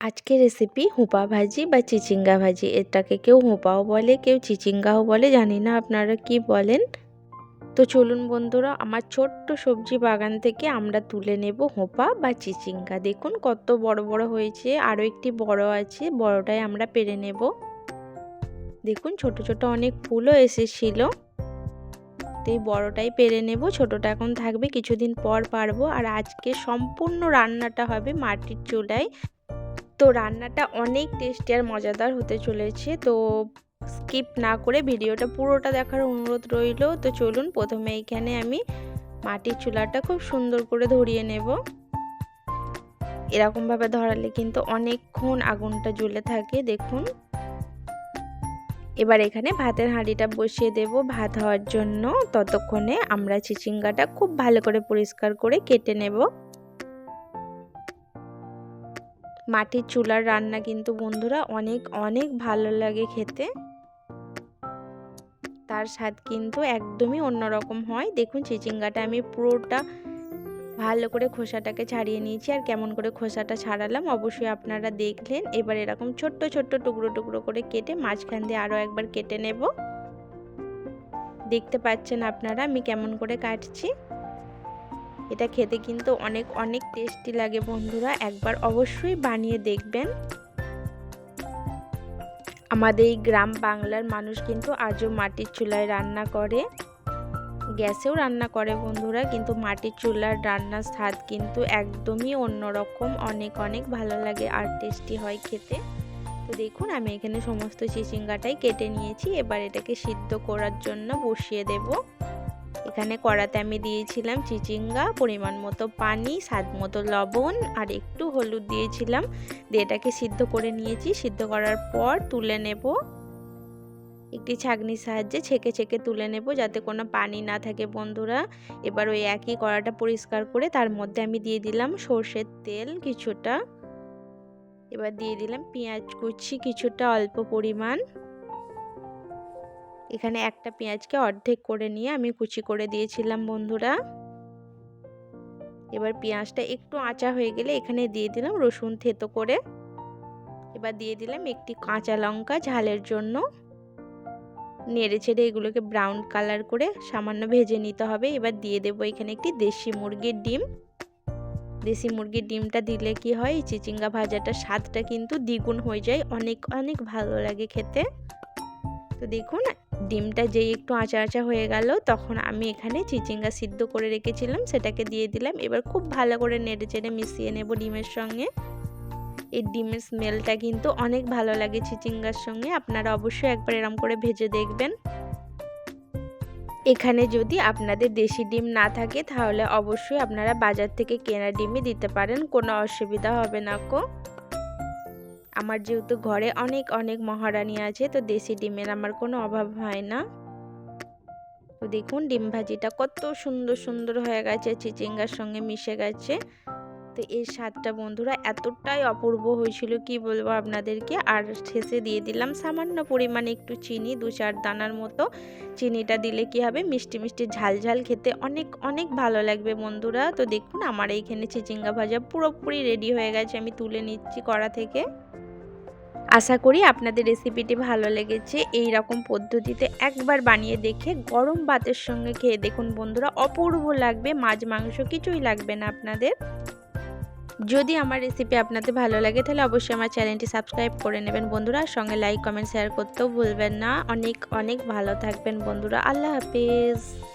আজকের রেসিপি হুপা ভাজি বা চিচিঙ্গা ভাজি। এটাকে কেউ হুপাও বলে, কেউ চিচিঙ্গাও বলে, জানি না আপনারা কি বলেন। তো চলুন বন্ধুরা, আমার ছোট্ট সবজি বাগান থেকে আমরা তুলে নেব হোপা বা চিচিঙ্গা। দেখুন কত বড় বড় হয়েছে, আরও একটি বড় আছে, বড়টাই আমরা পেরে নেব। দেখুন ছোট ছোট অনেক ফুলও এসেছিল। তো এই বড়টাই পেরে নেব, ছোটটা এখন থাকবে, কিছুদিন পর পারব। আর আজকে সম্পূর্ণ রান্নাটা হবে মাটির চুলায়। তো রান্নাটা অনেক টেস্টি আর মজাদার হতে চলেছে, তো স্কিপ না করে ভিডিওটা পুরোটা দেখার অনুরোধ রইল। তো চলুন প্রথমে এইখানে আমি মাটির চুলাটা খুব সুন্দর করে ধরিয়ে নেব। এরকমভাবে ধরালে কিন্তু অনেকক্ষণ আগুনটা জ্বলে থাকে, দেখুন। এবার এখানে ভাতের হাঁড়িটা বসিয়ে দেব ভাত হওয়ার জন্য। ততক্ষণে আমরা চিচিঙ্গাটা খুব ভালো করে পরিষ্কার করে কেটে নেব। মাটির চুলার রান্না কিন্তু বন্ধুরা অনেক অনেক ভালো লাগে খেতে। তার স্বাদ কিন্তু একদমই অন্যরকম হয়। দেখুন চিচিঙ্গাটা আমি পুরোটা ভালো করে খোসাটাকে ছাড়িয়ে নিয়েছি আর কেমন করে খোসাটা ছাড়ালাম অবশ্যই আপনারা দেখলেন। এবার এরকম ছোট্ট ছোট্ট টুকরো টুকরো করে কেটে মাঝখান দিয়ে আরও একবার কেটে নেব। দেখতে পাচ্ছেন আপনারা আমি কেমন করে কাটছি। এটা খেতে কিন্তু অনেক অনেক টেস্টি লাগে বন্ধুরা। একবার অবশ্যই বানিয়ে দেখবেন। আমাদের এই গ্রাম বাংলার মানুষ কিন্তু আজও মাটির চুলায় রান্না করে। গ্যাসেও রান্না করে বন্ধুরা, কিন্তু মাটির চুলার রান্নার স্বাদ কিন্তু একদমই অন্যরকম। অনেক অনেক ভালো লাগে আর টেস্টি হয় খেতে। তো দেখুন, আমি এখানে সমস্ত চিচিঙ্গাটাই কেটে নিয়েছি। এবার এটাকে সিদ্ধ করার জন্য বসিয়ে দেবো। এখানে কড়াতে আমি দিয়েছিলাম চিচিঙ্গা, পরিমাণ মতো পানি, স্বাদ মতো লবণ আর একটু হলুদ দিয়েছিলাম। দিয়ে এটাকে সিদ্ধ করে নিয়েছি। সিদ্ধ করার পর তুলে নেব। একটি ছাগনির সাহায্যে ছেঁকে ছেঁকে তুলে নেব যাতে কোনো পানি না থাকে বন্ধুরা। এবার ওই একই কড়াটা পরিষ্কার করে তার মধ্যে আমি দিয়ে দিলাম সর্ষের তেল কিছুটা। এবার দিয়ে দিলাম পেঁয়াজ কুচি কিছুটা অল্প পরিমাণ। এখানে একটা পেঁয়াজকে অর্ধেক করে নিয়ে আমি কুচি করে দিয়েছিলাম, বন্ধুরা। এবার পেঁয়াজটা একটু আঁচা হয়ে গেলে এখানে দিয়ে দিলাম রসুন থেতো করে। এবার দিয়ে দিলাম একটি কাঁচা লঙ্কা ঝালের জন্য। নেড়ে ছেড়ে এগুলোকে ব্রাউন কালার করে সামান্য ভেজে নিতে হবে। এবার দিয়ে দেবো এখানে একটি দেশি মুরগির ডিম। দেশি মুরগির ডিমটা দিলে কি হয়? চিচিঙ্গা ভাজাটা স্বাদটা কিন্তু দ্বিগুণ হয়ে যায়। অনেক অনেক ভালো লাগে খেতে। তো দেখুন, ডিমটা যেই একটু আঁচা আঁচা হয়ে গেল, তখন আমি এখানে চিচিঙ্গা সিদ্ধ করে রেখেছিলাম, সেটাকে দিয়ে দিলাম। এবার খুব ভালো করে নেড়ে চেড়ে মিশিয়ে নেব ডিমের সঙ্গে। এই ডিমের স্মেলটা কিন্তু অনেক ভালো লাগে চিচিঙ্গার সঙ্গে। আপনারা অবশ্যই একবার এরম করে ভেজে দেখবেন। এখানে যদি আপনাদের দেশি ডিম না থাকে, তাহলে অবশ্যই আপনারা বাজার থেকে কেনা ডিমই দিতে পারেন। কোনো অসুবিধা হবে না কো। আমার যেহেতু ঘরে অনেক অনেক মহারানী আছে, তো দেশি ডিমের আমার কোনো অভাব হয় না। তো দেখুন, ডিম ভাজিটা কত সুন্দর সুন্দর হয়ে গেছে, চিচিঙ্গার সঙ্গে মিশে গেছে। তো এই স্বাদটা বন্ধুরা এতটাই অপূর্ব হয়েছিল, কি বলব আপনাদেরকে? আর শেষে দিয়ে দিলাম সামান্য পরিমাণে একটু চিনি, দু চার দানার মতো। চিনিটা দিলে কি হবে? মিষ্টি মিষ্টি, ঝাল ঝাল খেতে অনেক অনেক ভালো লাগবে বন্ধুরা। তো দেখুন, আমার এইখানে চিচিঙ্গা ভাজা পুরোপুরি রেডি হয়ে গেছে, আমি তুলে নিচ্ছি কড়া থেকে। আশা করি আপনাদের রেসিপিটি ভালো লেগেছে। এই রকম পদ্ধতিতে একবার বানিয়ে দেখে গরম ভাতের সঙ্গে খেয়ে দেখুন বন্ধুরা, অপূর্ব লাগবে। মাছ, মাংস কিছুই লাগবে না আপনাদের। যদি আমার রেসিপি আপনাদের ভালো লাগে, তাহলে অবশ্যই আমার চ্যানেলটি সাবস্ক্রাইব করে নেবেন বন্ধুরা। সঙ্গে লাইক কমেন্ট শেয়ার করতেও ভুলবেন না। অনেক অনেক ভালো থাকবেন বন্ধুরা। আল্লাহ হাফিজ।